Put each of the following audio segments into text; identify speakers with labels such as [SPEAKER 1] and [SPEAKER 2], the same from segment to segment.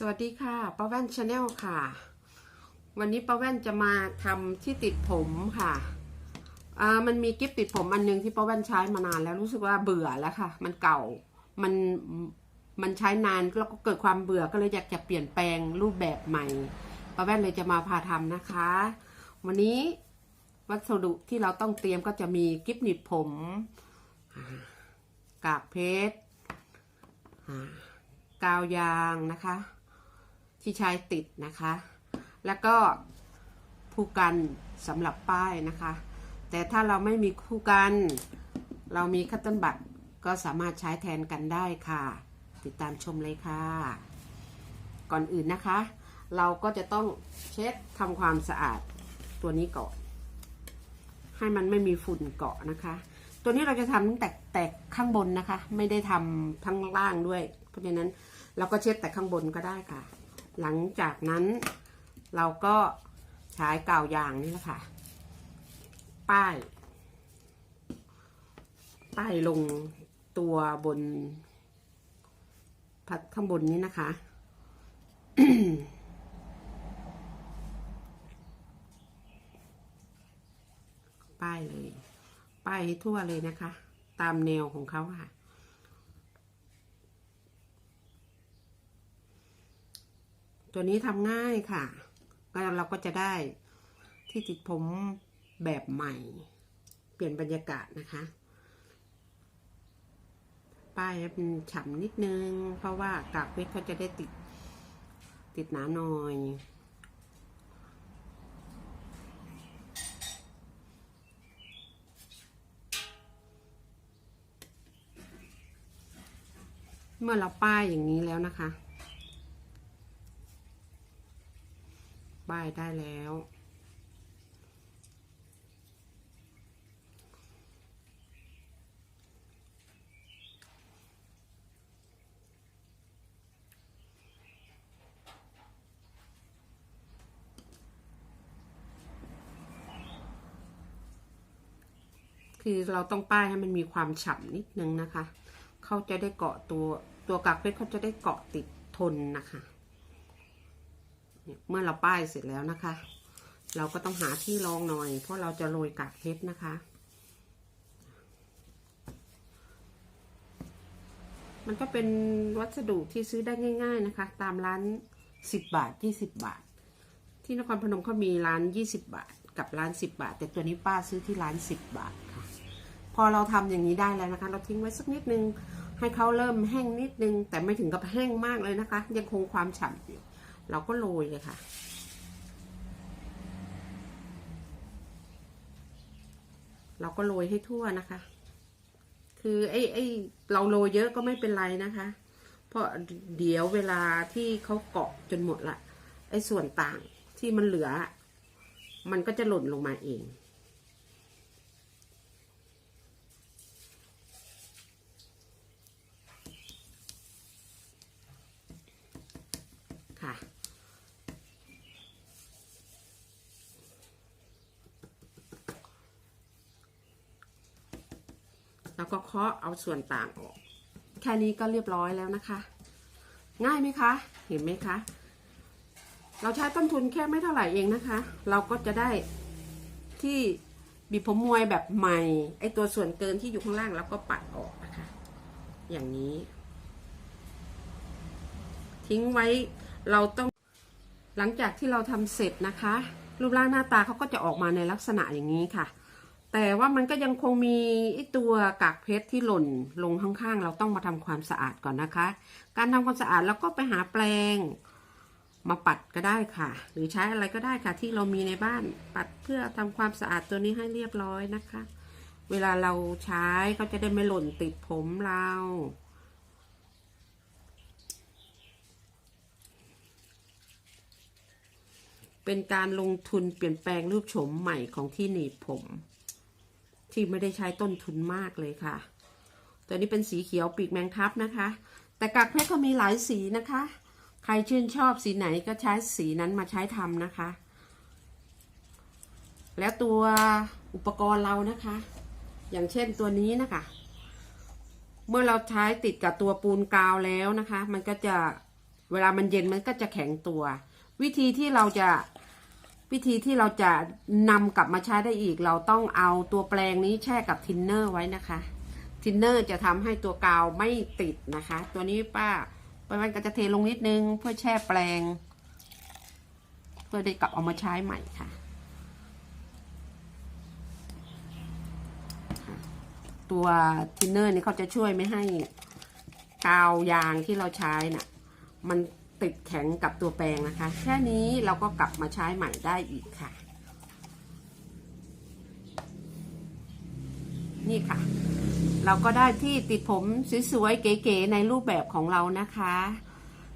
[SPEAKER 1] สวัสดีค่ะป้าแว่นชาแนลค่ะ วันนี้ป้าแว่นจะมาทำที่ติดผมค่ะอ่ามันมีกิฟติดผมอันหนึงที่ป้าแว่นใช้มานานแล้วรู้สึกว่าเบื่อแล้วค่ะ มันเก่ามันมันใช้นานแล้วก็เกิดความเบื่อก็เลยอยากจะเปลี่ยนแปลงรูปแบบใหม่ป้าแว่นเลยจะมาพาทำนะคะ วันนี้วัสดุที่เราต้องเตรียมก็จะมีกิฟหนีบผมกากเพชรกาวยางนะคะ ที่ใช้ติดนะคะ แล้วก็ผู้กันสำหรับป้ายนะคะ แต่ถ้าเราไม่มีคู่กัน เรามีคัตเติ้ลบัตก็สามารถใช้แทนกันได้ค่ะ ติดตามชมเลยค่ะ ก่อนอื่นนะคะ เราก็จะต้องเช็ดทำความสะอาดตัวนี้ก่อน ให้มันไม่มีฝุ่นเกาะนะคะ ตัวนี้เราจะทำตั้งแต่แต่ข้างบนนะคะ ไม่ได้ทำทั้งล่างด้วย เพราะฉะนั้นเราก็เช็ดแต่ข้างบนก็ได้ค่ะ หลังจากนั้นเราก็ใช้กาวยางนี่แหละค่ะ ป้าย ป้ายลงตัวบน พัดข้างบนนี้นะคะ ป้ายเลย ป้ายให้ทั่วเลยนะคะ ตามแนวของเขาค่ะ ตัวนี้ทำง่ายค่ะ ก็เราก็จะได้ที่ติดผมแบบใหม่ เปลี่ยนบรรยากาศนะคะ ป้ายให้มันฉ่ำนิดนึง เพราะว่ากากเพชรเขาจะได้ติดติดหนาหน่อยเมื่อเราป้ายอย่างนี้แล้วนะคะ ป้ายได้แล้ว คือเราต้องป้ายให้มันมีความฉ่ำนิดนึงนะคะ เขาจะได้เกาะตัวตัวกากเพชรเขาจะได้เกาะติดทนนะคะ เมื่อเราป้ายเสร็จแล้วนะคะ เราก็ต้องหาที่รองหน่อย เพราะเราจะโรยกากเพชรนะคะมันก็เป็นวัสดุที่ซื้อได้ง่าย ๆนะคะ ตามร้านสิบบาทยี่สิบบาท ที่นครพนมเขามีร้านยี่สิบบาท กับร้านสิบบาท แต่ตัวนี้ป้าซื้อที่ร้านสิบบาทค่ะ พอเราทำอย่างนี้ได้แล้วนะคะ เราทิ้งไว้สักนิดนึง ให้เขาเริ่มแห้งนิดนึง แต่ไม่ถึงกับแห้งมากเลยนะคะ ยังคงความฉ่ำอยู่ เราก็โรยเลยค่ะ เราก็โรยให้ทั่วนะคะ คือไอ้ไอ้เราโรยเยอะก็ไม่เป็นไรนะคะ เพราะเดี๋ยวเวลาที่เขาเกาะจนหมดละไอ้ส่วนต่างที่มันเหลือ มันก็จะหล่นลงมาเอง ค่ะ แล้วก็เคาะเอาส่วนต่างออก แค่นี้ก็เรียบร้อยแล้วนะคะ ง่ายไหมคะ เห็นไหมคะ เราใช้ต้นทุนแค่ไม่เท่าไหร่เองนะคะ เราก็จะได้ที่บีบผมมวยแบบใหม่ ไอตัวส่วนเกินที่อยู่ข้างล่างเราก็ปัดออกนะคะ อย่างนี้ ทิ้งไว้เราต้องหลังจากที่เราทำเสร็จนะคะ รูปร่างหน้าตาเขาก็จะออกมาในลักษณะอย่างนี้ค่ะ แต่ว่ามันก็ยังคงมีไอตัวกากเพชรที่หล่นลงข้างๆ เราต้องมาทำความสะอาดก่อนนะคะ การทำความสะอาดแล้วก็ไปหาแปรงมาปัดก็ได้ค่ะ หรือใช้อะไรก็ได้ค่ะ ที่เรามีในบ้านปัดเพื่อทำความสะอาดตัวนี้ให้เรียบร้อยนะคะ เวลาเราใช้เขาจะได้ไม่หล่นติดผมเราเป็นการลงทุนเปลี่ยนแปลงรูปโฉมใหม่ของที่หนีบผม ที่ไม่ได้ใช้ต้นทุนมากเลยค่ะ ตัวนี้เป็นสีเขียวปีกแมงทับนะคะ แต่กากเพชรก็มีหลายสีนะคะ ใครชื่นชอบสีไหนก็ใช้สีนั้นมาใช้ทำนะคะ แล้วตัวอุปกรณ์เรานะคะ อย่างเช่นตัวนี้นะคะ เมื่อเราใช้ติดกับตัวปูนกาวแล้วนะคะ มันก็จะเวลามันเย็นมันก็จะแข็งตัว วิธีที่เราจะ วิธีที่เราจะนำกลับมาใช้ได้อีก เราต้องเอาตัวแปรงนี้แช่กับทินเนอร์ไว้นะคะทินเนอร์จะทำให้ตัวกาวไม่ติดนะคะ ตัวนี้ป้าป้าวันก็จะเทลงนิดนึงเพื่อแช่แปรงเพื่อได้กลับเอามาใช้ใหม่ค่ะ ตัวทินเนอร์นี่เขาจะช่วยไม่ให้กาวยางที่เราใช้น่ะ มัน ติดแข็งกับตัวแปรงนะคะ แค่นี้เราก็กลับมาใช้ใหม่ได้อีกค่ะ นี่ค่ะ เราก็ได้ที่ติดผมสวยๆเก๋ๆในรูปแบบของเรานะคะ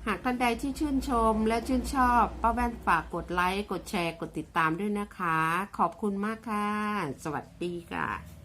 [SPEAKER 1] หากท่านใดที่ชื่นชมและชื่นชอบป้าแว่นฝากกดไลค์ กดแชร์ กดติดตามด้วยนะคะ ขอบคุณมากค่ะ สวัสดีค่ะ